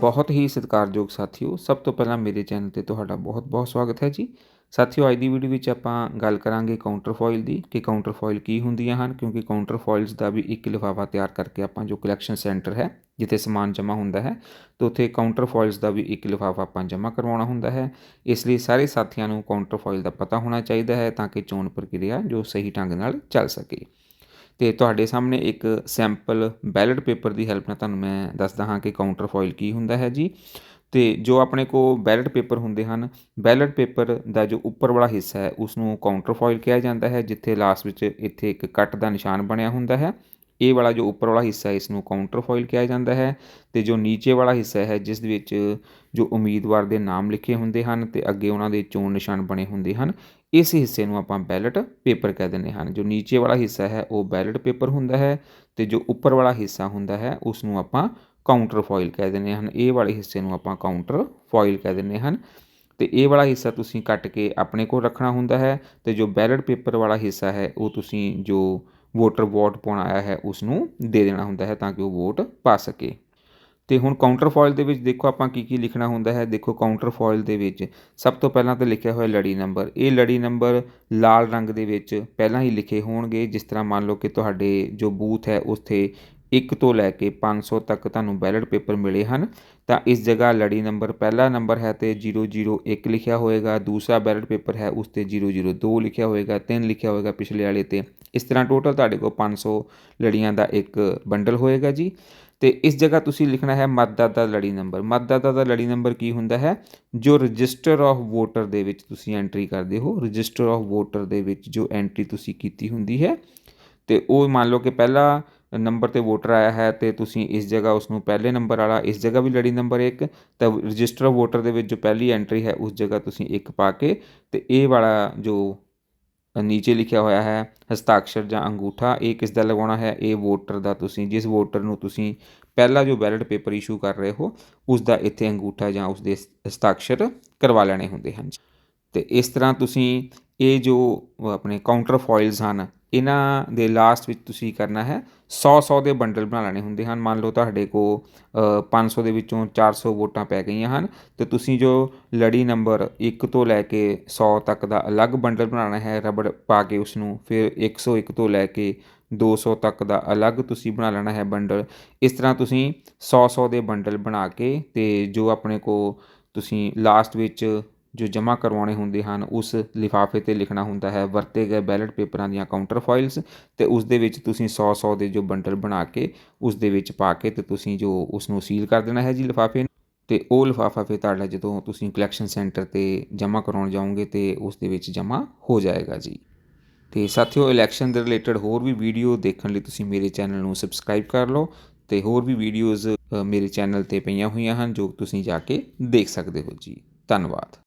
ਬਹੁਤ ਹੀ ਸਤਿਕਾਰਯੋਗ ਸਾਥੀਓ, ਸਭ ਤੋਂ ਪਹਿਲਾਂ ਮੇਰੇ ਚੈਨਲ ਤੇ ਤੁਹਾਡਾ ਬਹੁਤ-ਬਹੁਤ ਸਵਾਗਤ ਹੈ ਜੀ। ਸਾਥੀਓ, ਅੱਜ ਦੀ ਵੀਡੀਓ ਵਿੱਚ ਆਪਾਂ ਗੱਲ ਕਰਾਂਗੇ ਕਾਊਂਟਰ ਫੋਇਲ ਦੀ ਕਿ ਕਾਊਂਟਰ ਫੋਇਲ ਕੀ ਹੁੰਦੀਆਂ ਹਨ, ਕਿਉਂਕਿ ਕਾਊਂਟਰ ਫੋਇਲਸ ਦਾ ਵੀ ਇੱਕ ਲਿਫਾਫਾ ਤਿਆਰ ਕਰਕੇ ਆਪਾਂ ਜੋ ਕਲੈਕਸ਼ਨ ਸੈਂਟਰ ਹੈ, ਜਿੱਥੇ ਸਮਾਨ ਜਮ੍ਹਾਂ ਹੁੰਦਾ ਹੈ, ਤੇ ਉੱਥੇ ਕਾਊਂਟਰ ਫੋਇਲਸ ਦਾ ਵੀ ਇੱਕ ਲਿਫਾਫਾ ਆਪਾਂ ਜਮ੍ਹਾਂ ਕਰਵਾਉਣਾ ਹੁੰਦਾ ਹੈ। ਇਸ ਲਈ ਸਾਰੇ ਸਾਥੀਆਂ ਨੂੰ ਕਾਊਂਟਰ ਫੋਇਲ ਦਾ ਪਤਾ ਹੋਣਾ ਚਾਹੀਦਾ ਹੈ ਤਾਂ ਕਿ ਚੋਣ ਪ੍ਰਕਿਰਿਆ ਜੋ ਸਹੀ ਢੰਗ ਨਾਲ ਚੱਲ ਸਕੇ। ਅਤੇ ਤੁਹਾਡੇ ਸਾਹਮਣੇ ਇੱਕ ਸੈਂਪਲ ਬੈਲਟ ਪੇਪਰ ਦੀ ਹੈਲਪ ਨਾਲ ਤੁਹਾਨੂੰ ਮੈਂ ਦੱਸਦਾ ਹਾਂ ਕਿ ਕਾਊਂਟਰ ਫੋਇਲ ਕੀ ਹੁੰਦਾ ਹੈ ਜੀ। ਅਤੇ ਜੋ ਆਪਣੇ ਕੋਲ ਬੈਲਟ ਪੇਪਰ ਹੁੰਦੇ ਹਨ, ਬੈਲਟ ਪੇਪਰ ਦਾ ਜੋ ਉੱਪਰ ਵਾਲਾ ਹਿੱਸਾ ਹੈ ਉਸ ਨੂੰ ਕਾਊਂਟਰ ਫੋਇਲ ਕਿਹਾ ਜਾਂਦਾ ਹੈ, ਜਿੱਥੇ ਲਾਸਟ ਵਿੱਚ ਇੱਥੇ ਇੱਕ ਕੱਟ ਦਾ ਨਿਸ਼ਾਨ ਬਣਿਆ ਹੁੰਦਾ ਹੈ। ਇਹ ਵਾਲਾ ਜੋ ਉੱਪਰ ਵਾਲਾ ਹਿੱਸਾ ਇਸ ਨੂੰ ਕਾਊਂਟਰ ਫੋਇਲ ਕਿਹਾ ਜਾਂਦਾ ਹੈ ਅਤੇ ਜੋ ਨੀਚੇ ਵਾਲਾ ਹਿੱਸਾ ਹੈ, ਜਿਸ ਦੇ ਵਿੱਚ ਜੋ ਉਮੀਦਵਾਰ ਦੇ ਨਾਮ ਲਿਖੇ ਹੁੰਦੇ ਹਨ ਅਤੇ ਅੱਗੇ ਉਹਨਾਂ ਦੇ ਚੋਣ ਨਿਸ਼ਾਨ ਬਣੇ ਹੁੰਦੇ ਹਨ, ਇਸ ਹਿੱਸੇ ਨੂੰ ਆਪਾਂ ਬੈਲਟ ਪੇਪਰ ਕਹਿ ਦਿੰਦੇ ਹਨ। ਜੋ ਨੀਚੇ ਵਾਲਾ ਹਿੱਸਾ ਹੈ, ਉਹ ਬੈਲਟ ਪੇਪਰ ਹੁੰਦਾ ਹੈ ਅਤੇ ਜੋ ਉੱਪਰ ਵਾਲਾ ਹਿੱਸਾ ਹੁੰਦਾ ਹੈ ਉਸ ਨੂੰ ਆਪਾਂ ਕਾਊਂਟਰ ਫੋਇਲ ਕਹਿ ਦਿੰਦੇ ਹਨ। ਇਹ ਵਾਲੇ ਹਿੱਸੇ ਨੂੰ ਆਪਾਂ ਕਾਊਂਟਰ ਫੋਇਲ ਕਹਿ ਦਿੰਦੇ ਹਨ ਤੇ ਇਹ ਵਾਲਾ ਹਿੱਸਾ ਤੁਸੀਂ ਕੱਟ ਕੇ ਆਪਣੇ ਕੋਲ ਰੱਖਣਾ ਹੁੰਦਾ ਹੈ ਤੇ ਜੋ ਬੈਲਟ ਪੇਪਰ ਵਾਲਾ ਹਿੱਸਾ ਹੈ, ਉਹ ਤੁਸੀਂ ਜੋ ਵੋਟਰ ਵੋਟ ਪਾਉਣ ਆਇਆ ਹੈ ਉਸ ਨੂੰ ਦੇ ਦੇਣਾ ਹੁੰਦਾ ਹੈ ਤਾਂ ਕਿ ਉਹ ਵੋਟ ਪਾ ਸਕੇ। ਤੇ ਹੁਣ ਕਾਊਂਟਰ ਫੋਇਲ ਦੇ ਵਿੱਚ ਦੇਖੋ ਆਪਾਂ ਕੀ ਕੀ ਲਿਖਣਾ ਹੁੰਦਾ ਹੈ। ਦੇਖੋ ਕਾਊਂਟਰ ਫੋਇਲ ਦੇ ਵਿੱਚ ਸਭ ਤੋਂ ਪਹਿਲਾਂ ਤਾਂ ਲਿਖਿਆ ਹੋਇਆ ਲੜੀ ਨੰਬਰ ਇਹ ਲੜੀ ਨੰਬਰ ਲਾਲ ਰੰਗ ਦੇ ਵਿੱਚ ਪਹਿਲਾਂ ਹੀ ਲਿਖੇ ਹੋਣਗੇ। ਜਿਸ ਤਰ੍ਹਾਂ ਮੰਨ ਲਓ ਕਿ ਤੁਹਾਡੇ ਜੋ ਬੂਥ ਹੈ, ਉੱਥੇ 1 ਤੋਂ ਲੈ ਕੇ 500 ਤੱਕ ਤੁਹਾਨੂੰ ਬੈਲਟ ਪੇਪਰ ਮਿਲੇ ਹਨ। ਤਾਂ ਇਸ ਜਗ੍ਹਾ ਲੜੀ ਨੰਬਰ ਪਹਿਲਾ ਨੰਬਰ ਹੈ ਤੇ 001 ਲਿਖਿਆ ਹੋਏਗਾ। ਦੂਸਰਾ ਬੈਲਟ ਪੇਪਰ ਹੈ, ਉਸ ਤੇ 002 ਲਿਖਿਆ ਹੋਏਗਾ। 3 ਲਿਖਿਆ ਹੋਏਗਾ ਪਿਛਲੇ ਵਾਲੇ ਤੇ। ਇਸ ਤਰ੍ਹਾਂ ਟੋਟਲ ਤੁਹਾਡੇ ਕੋਲ 500 ਲੜੀਆਂ ਦਾ ਇੱਕ ਬੰਡਲ ਹੋਏਗਾ ਜੀ। ਤੇ ਇਸ ਜਗ੍ਹਾ ਤੁਸੀਂ ਲਿਖਣਾ ਹੈ ਮਤਦਾਤਾ ਲੜੀ ਨੰਬਰ ਮਤਦਾਤਾ ਦਾ ਲੜੀ ਨੰਬਰ ਕੀ ਹੁੰਦਾ ਹੈ? ਜੋ ਰਜਿਸਟਰ ਆਫ ਵੋਟਰ ਦੇ ਵਿੱਚ ਤੁਸੀਂ ਐਂਟਰੀ ਕਰਦੇ ਹੋ ਰਜਿਸਟਰ ਆਫ ਵੋਟਰ ਦੇ ਵਿੱਚ ਜੋ ਐਂਟਰੀ ਤੁਸੀਂ ਕੀਤੀ ਹੁੰਦੀ ਹੈ, ਤੇ ਉਹ ਮੰਨ ਲਓ ਕਿ ਪਹਿਲਾ ਨੰਬਰ ਤੇ ਵੋਟਰ ਆਇਆ ਹੈ, ਤੇ ਤੁਸੀਂ ਇਸ ਜਗ੍ਹਾ ਉਸ ਨੂੰ ਪਹਿਲੇ ਨੰਬਰ ਵਾਲਾ, ਇਸ ਜਗ੍ਹਾ ਵੀ ਲੜੀ ਨੰਬਰ 1 ਤਾਂ ਰਜਿਸਟਰ ਆਫ ਵੋਟਰ ਦੇ ਵਿੱਚ ਜੋ ਪਹਿਲੀ ਐਂਟਰੀ ਹੈ, ਉਸ ਜਗ੍ਹਾ ਤੁਸੀਂ 1 ਪਾ ਕੇ ਤੇ ਇਹ ਵਾਲਾ ਜੋ ਨੀਚੇ ਲਿਖਿਆ ਹੋਇਆ ਹੈ ਹਸਤਾਕਸ਼ਰ ਜਾਂ ਅੰਗੂਠਾ, ਇਹ ਕਿਸ ਦਾ ਲਗਾਉਣਾ ਹੈ? ਇਹ ਵੋਟਰ ਦਾ ਤੁਸੀਂ, ਜਿਸ ਵੋਟਰ ਨੂੰ ਤੁਸੀਂ ਪਹਿਲਾ ਜੋ ਬੈਲਟ ਪੇਪਰ ਇਸ਼ੂ ਕਰ ਰਹੇ ਹੋ, ਉਸ ਦਾ ਇੱਥੇ ਅੰਗੂਠਾ ਜਾਂ ਉਸ ਦੇ ਹਸਤਾਖਰ ਕਰਵਾ ਲੈਣੇ ਹੁੰਦੇ ਹਨ। ਤੇ ਇਸ ਤਰ੍ਹਾਂ ਤੁਸੀਂ ਇਹ ਜੋ ਆਪਣੇ ਕਾਊਂਟਰ ਫੋਇਲਸ ਹਨ ਇਹਨਾਂ ਦੇ ਲਾਸਟ ਵਿੱਚ ਤੁਸੀਂ ਕਰਨਾ ਹੈ 100 100 ਦੇ ਬੰਡਲ ਬਣਾ ਲੈਣੇ ਹੁੰਦੇ ਹਨ। ਮੰਨ ਲਓ ਤੁਹਾਡੇ ਕੋ 500 ਦੇ ਵਿੱਚੋਂ 400 ਵੋਟਾਂ ਪੈ ਗਈਆਂ ਹਨ, ਤੇ ਤੁਸੀਂ ਜੋ ਲੜੀ ਨੰਬਰ 1 ਤੋਂ ਲੈ ਕੇ 100 ਤੱਕ ਦਾ ਅਲੱਗ ਬੰਡਲ ਬਣਾਉਣਾ ਹੈ, ਰਬੜ ਪਾ ਕੇ ਉਸ ਨੂੰ ਫਿਰ 101 ਤੋਂ ਲੈ ਕੇ 200 ਤੱਕ ਦਾ ਅਲੱਗ ਤੁਸੀਂ ਬਣਾ ਲੈਣਾ ਹੈ ਬੰਡਲ ਇਸ ਤਰ੍ਹਾਂ ਤੁਸੀਂ 100 100 ਦੇ ਬੰਡਲ ਬਣਾ ਕੇ ਤੇ ਜੋ ਆਪਣੇ ਕੋ ਤੁਸੀਂ ਲਾਸਟ ਵਿੱਚ ਜੋ ਜਮ੍ਹਾਂ ਕਰਵਾਉਣੇ ਹੁੰਦੇ ਹਨ, ਉਸ ਲਿਫਾਫੇ ਤੇ ਲਿਖਣਾ ਹੁੰਦਾ ਹੈ, ਵਰਤੇ ਗਏ ਬੈਲਟ ਪੇਪਰਾਂ ਦੀਆਂ ਕਾਊਂਟਰ ਫਾਈਲਸ ਤੇ ਉਸ ਦੇ ਵਿੱਚ ਤੁਸੀਂ 100 100 ਦੇ ਜੋ ਬੰਡਲ ਬਣਾ ਕੇ ਉਸ ਦੇ ਵਿੱਚ ਪਾ ਕੇ ਤੇ ਤੁਸੀਂ ਜੋ ਉਸ ਨੂੰ ਸੀਲ ਕਰ ਦੇਣਾ ਹੈ ਜੀ ਲਿਫਾਫੇ ਨੂੰ ਤੇ ਉਹ ਲਿਫਾਫਾ ਫਿਰ ਤੁਹਾਡਾ ਜਦੋਂ ਤੁਸੀਂ ਕਲੈਕਸ਼ਨ ਸੈਂਟਰ ਤੇ ਜਮ੍ਹਾਂ ਕਰਾਉਣ ਜਾਓਗੇ ਤੇ ਉਸ ਦੇ ਵਿੱਚ ਜਮ੍ਹਾਂ ਹੋ ਜਾਏਗਾ ਜੀ। ਤੇ ਸਾਥੀਓ ਇਲੈਕਸ਼ਨ ਦੇ ਰਿਲੇਟਡ ਹੋਰ ਵੀ ਵੀਡੀਓ ਦੇਖਣ ਲਈ ਤੁਸੀਂ ਮੇਰੇ ਚੈਨਲ ਨੂੰ ਸਬਸਕ੍ਰਾਈਬ ਕਰ ਲਓ ਤੇ ਹੋਰ ਵੀ ਵੀਡੀਓਜ਼ ਮੇਰੇ ਚੈਨਲ ਤੇ ਪਈਆਂ ਹੋਈਆਂ ਹਨ ਜੋ ਤੁਸੀਂ ਜਾ ਕੇ ਦੇਖ ਸਕਦੇ ਹੋ ਜੀ। ਧੰਨਵਾਦ।